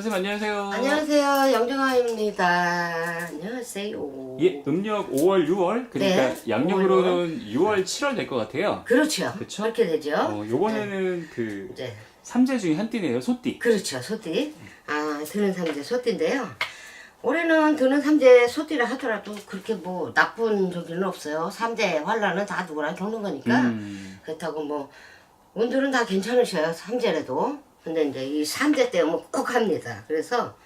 선생님 안녕하세요. 안녕하세요. 영정아입니다. 안녕하세요. 예, 음력 5월, 6월 그러니까 네, 양력으로는 6월, 7월 될 것 같아요. 그렇죠. 그쵸? 그렇게 되죠. 어, 요번에는 그 이제 삼재 중에 한 띠네요, 소띠. 그렇죠. 소띠. 아, 드는 삼재 소띠인데요. 올해는 드는 삼재 소띠라 하더라도 그렇게 뭐 나쁜 저기는 없어요. 삼재 환란은 다 누구나 겪는 거니까. 음, 그렇다고 뭐 운들은 다 괜찮으셔요. 삼재라도. 근데 이제 이 삼재 때문에 꼭 합니다. 그래서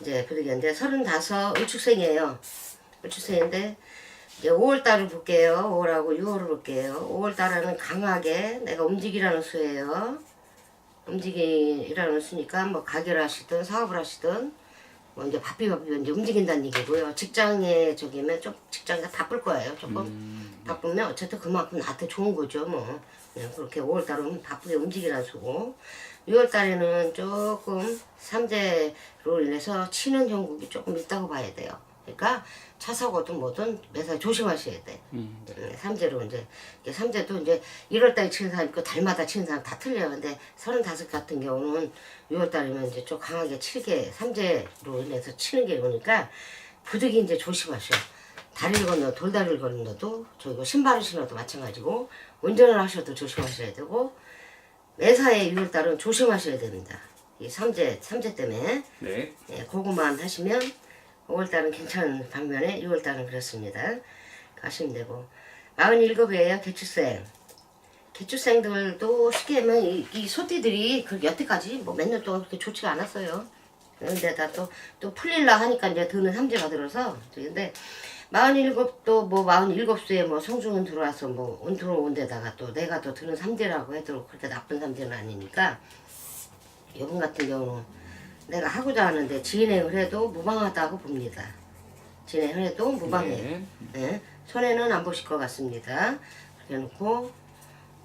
이제 부득이한데 서른다섯 을축생이에요. 을축생인데 이제 5월달을 볼게요. 5월하고 6월을 볼게요. 5월달에는 강하게 내가 움직이라는 수예요. 움직이라는 수니까 뭐 가게를 하시든 사업을 하시든 뭐 이제 바삐 바삐 이제 움직인다는 얘기고요. 직장에 저기면 좀 직장에 바쁠 거예요. 조금 음, 바쁘면 어쨌든 그만큼 나한테 좋은 거죠 뭐 네, 그렇게 5월 달은 바쁘게 움직이라는 수고 6월 달에는 조금 삼재로 인해서 치는 형국이 조금 있다고 봐야 돼요 그러니까 차 사고든 뭐든 매사 조심하셔야 돼 음, 네. 네, 삼재로 이제 이게 삼재도 이제 1월 달에 치는 사람 있고 달마다 치는 사람 다 틀려요. 근데 35 같은 경우는 6월 달이면 이제 좀 강하게 치게 삼재로 인해서 치는 게 오니까 부득이 이제 조심하셔. 다리를 건너 돌다리를 건너도 저기 신발을 신어도 마찬가지고 운전을 하셔도 조심하셔야 되고 매사에 6월 달은 조심하셔야 됩니다. 이 삼재 삼재 때문에 네. 예, 그것만 하시면 5월달은 괜찮은 반면에 6월달은 그렇습니다. 가시면 되고 47이에요 개추생 개추생들도 쉽게 하면 이, 이 소띠들이 그 여태까지 뭐 몇 년 동안 그렇게 좋지가 않았어요. 그런데 다 또, 또 풀릴라 하니까 이제 드는 삼재가 들어서 근데 47도 뭐 47수에 뭐 성중은 들어와서 뭐 운 들어온 데다가 또 내가 또 드는 삼재라고 해도 그렇게 나쁜 삼재는 아니니까 이분 같은 경우는 내가 하고자 하는데 진행을 해도 무방하다고 봅니다. 진행을 해도 무방해요. 네. 네. 손해는 안 보실 것 같습니다. 그렇게 해놓고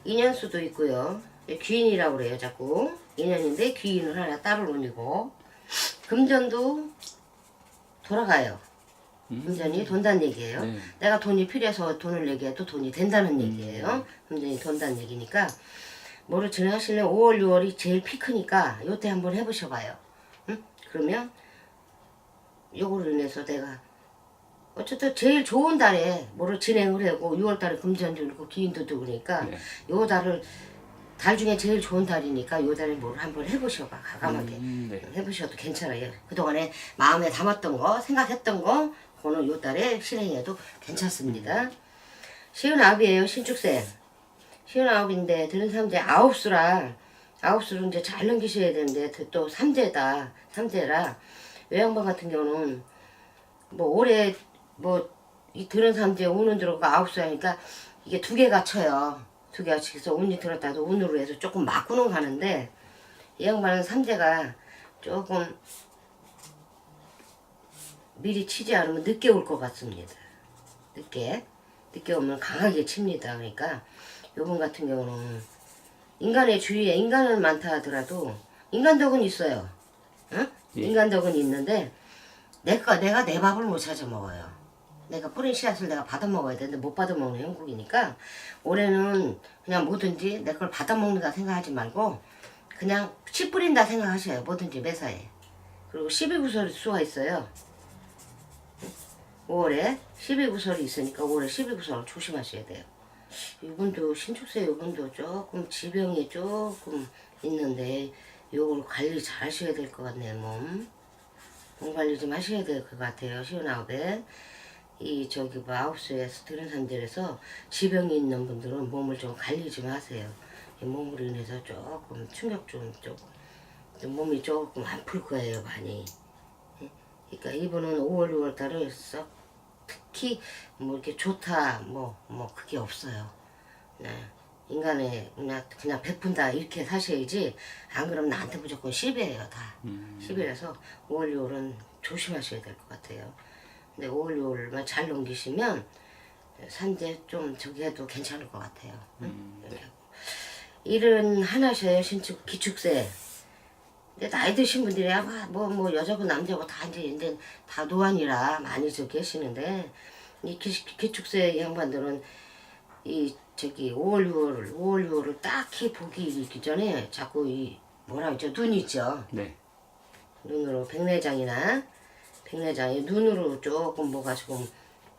인연수도 있고요. 귀인이라고 그래요 자꾸. 인연인데 귀인을 하나 따로 논이고 금전도 돌아가요. 금전이 돈다는 얘기예요. 네. 내가 돈이 필요해서 돈을 내기해도 돈이 된다는 얘기예요. 금전이 돈다는 얘기니까 뭐를 진행하시면 5월, 6월이 제일 피크니까 요때 한번 해보셔봐요. 응? 그러면 요거로 인해서 내가 어쨌든 제일 좋은 달에 뭐를 진행을 하고 6월 달에 금전도 있고 기인도 들고 그러니까 네. 요 달을 달 중에 제일 좋은 달이니까 요 달에 뭘 한번 해보셔봐 가감하게 음, 네. 해보셔도 괜찮아요 그동안에 마음에 담았던 거 생각했던 거 그거는 요 달에 실행해도 괜찮습니다 시은 아홉이에요 신축생 시은 아홉인데 드는 삼재 아홉 수라 아홉 수를 이제 잘 넘기셔야 되는데 그또 삼재다 삼재라 외양반 같은 경우는 뭐 올해 뭐이 드는 삼재 운은 들어가 아홉 수 하니까 이게 두 개가 쳐요. 두 개가 치서 운이 들었다도 운으로 해서 조금 맞고는 가는데 이 양반은 삼재가 조금 미리 치지 않으면 늦게 올 것 같습니다. 늦게 늦게 오면 강하게 칩니다. 그러니까 요분 같은 경우는 인간의 주위에 인간은 많다 하더라도 인간덕은 있어요. 응? 예. 인간덕은 있는데 내가 내가 내 밥을 못 찾아 먹어요. 내가 뿌린 씨앗을 내가 받아 먹어야 되는데 못 받아 먹는 형국이니까 올해는 그냥 뭐든지 내 걸 받아 먹는다 생각하지 말고 그냥 씨 뿌린다 생각하셔요. 뭐든지 매사에. 그리고 12구설 수가 있어요. 5월에 12구설이 있으니까 5월에 12구설을 조심하셔야 돼요. 이분도 신축세 이분도 조금 지병이 조금 있는데 요걸 관리 잘 하셔야 될 것 같네요 몸. 몸 관리 좀 하셔야 될 것 같아요 시원아홉에 이 저기 뭐 아홉수에서 드는 사람들에서 지병이 있는 분들은 몸을 좀 관리 좀 하세요. 이 몸으로 인해서 조금 충격 좀 조금 좀 몸이 조금 아플 거예요 많이. 예? 그러니까 이분은 5월 6월 달을 썩 특히 뭐 이렇게 좋다 뭐뭐 그게 없어요. 네. 인간의 그냥 그냥 베푼다 이렇게 사셔야지 안 그러면 나한테 무조건 시비예요 다. 음, 시비라서 5월 6월은 조심하셔야 될 것 같아요. 근데 5월 6월만 잘 넘기시면 산재 좀 저기 해도 괜찮을 것 같아요. 응? 음, 이렇게 하고. 일은 하나셔요 신축 기축세. 근데 나이 드신 분들이 뭐뭐 여자고 남자고 다 이제 이제 다 노안이라 많이 저 계시는데 이 기, 기축세 이 양반들은 이 저기 5월 6월 5월 6월을 딱히 보기 있기 전에 자꾸 이 뭐라 그러죠 눈 있죠 네. 눈으로 백내장이나 백내장이 눈으로 조금 뭐가 조금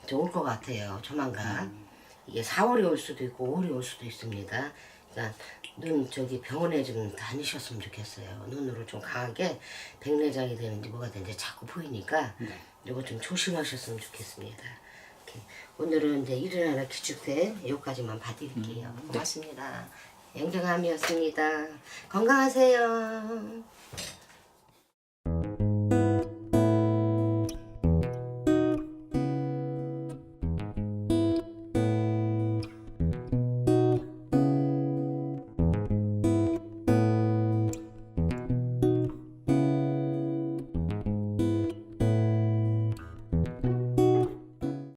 좋을 것 같아요. 조만간 이게 4월이 올 수도 있고 5월이 올 수도 있습니다. 그러니까 눈 저기 병원에 좀 다니셨으면 좋겠어요. 눈으로 좀 강하게 백내장이 되는지 뭐가 되는지 자꾸 보이니까 이거 좀 조심하셨으면 좋겠습니다. 이렇게 오늘은 이제 일어나라 기축대 여기까지만 봐드릴게요. 고맙습니다. 영정함이었습니다. 건강하세요.